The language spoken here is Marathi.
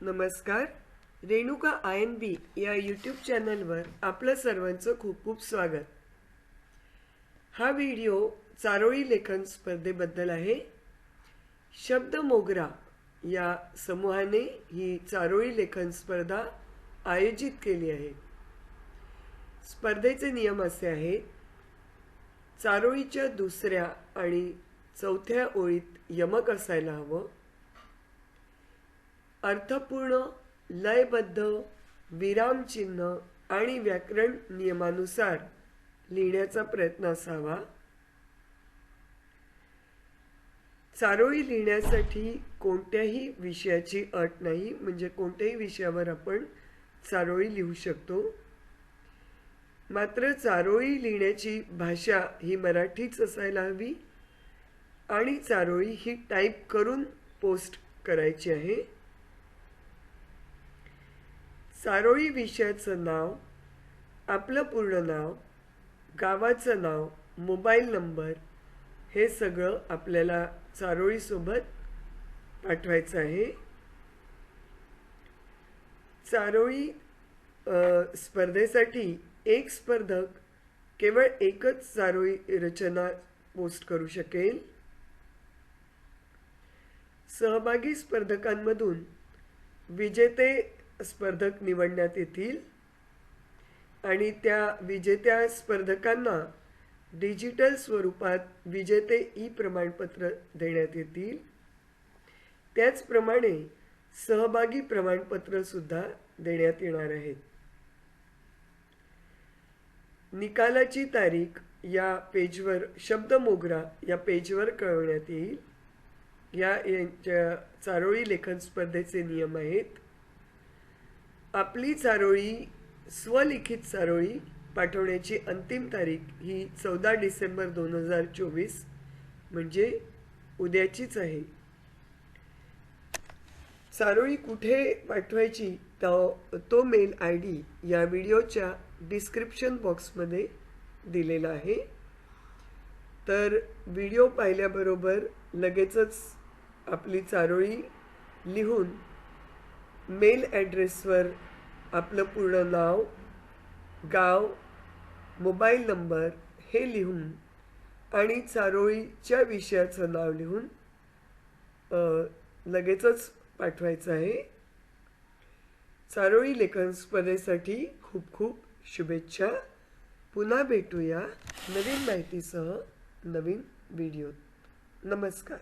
नमस्कार. रेणुका आय एन बी या यूट्यूब चॅनलवर आपलं सर्वांचं खूप खूप स्वागत. हा व्हिडिओ चारोळी लेखन स्पर्धेबद्दल आहे. शब्द मोगरा या समूहाने ही चारोळी लेखन स्पर्धा आयोजित केली आहे. स्पर्धेचे नियम असे आहेत. चारोळीच्या दुसऱ्या आणि चौथ्या ओळीत यमक असायला हवं. अर्थपूर्ण लयबद्ध विरामचिन्ह आणि व्याकरण नियमानुसार लिहिण्याचा प्रयत्न असावा. चारोळी लिहिण्यासाठी कोणत्याही विषयाची अट नाही म्हणजे कोणत्याही विषयावर आपण चारोळी लिहू शकतो. मात्र चारोळी लिहिण्याची भाषा ही मराठीच असायला हवी आणि चारोळी ही टाईप करून पोस्ट करायची आहे. चारोळी विषयाचं नाव आपलं पूर्ण नाव गावाचं नाव मोबाईल नंबर हे सगळं आपल्याला चारोळीसोबत पाठवायचं आहे. चारोळी स्पर्धेसाठी एक स्पर्धक केवळ एकच चारोळी रचना पोस्ट करू शकेल. सहभागी स्पर्धकांमधून विजेते स्पर्धक निवडण्यात येतील. आणि त्या विजेत्या स्पर्धकांना डिजिटल स्वरूपात विजेते ई प्रमाणपत्र देण्यात येतील. त्याचप्रमाणे सहभागी प्रमाणपत्र सुद्धा देण्यात येणार आहेत निकालाची तारीख या पेजवर शब्द मोगरा या पेजवर कळवण्यात येईल. या यांच्या चारोळी लेखन स्पर्धेचे नियम आहेत. आपली चारोळी स्वलिखित चारोळी पाठवण्याची अंतिम तारीख ही चौदा डिसेंबर दोन हजार चोवीस म्हणजे उद्याचीच आहे. चारोळी कुठे पाठवायची तो तो मेल आय डी या व्हिडिओच्या डिस्क्रिप्शन बॉक्समध्ये दिलेला आहे. तर व्हिडिओ पाहिल्याबरोबर लगेचच आपली चारोळी लिहून मेल ॲड्रेसवर आपलं पूर्ण नाव गाव मोबाईल नंबर हे लिहून आणि चारोळीच्या विषयाचं नाव लिहून लगेचच पाठवायचं आहे. चारोळी लेखन स्पर्धेसाठी खूप खूप शुभेच्छा. पुन्हा भेटूया नवीन माहितीसह नवीन व्हिडिओ नमस्कार.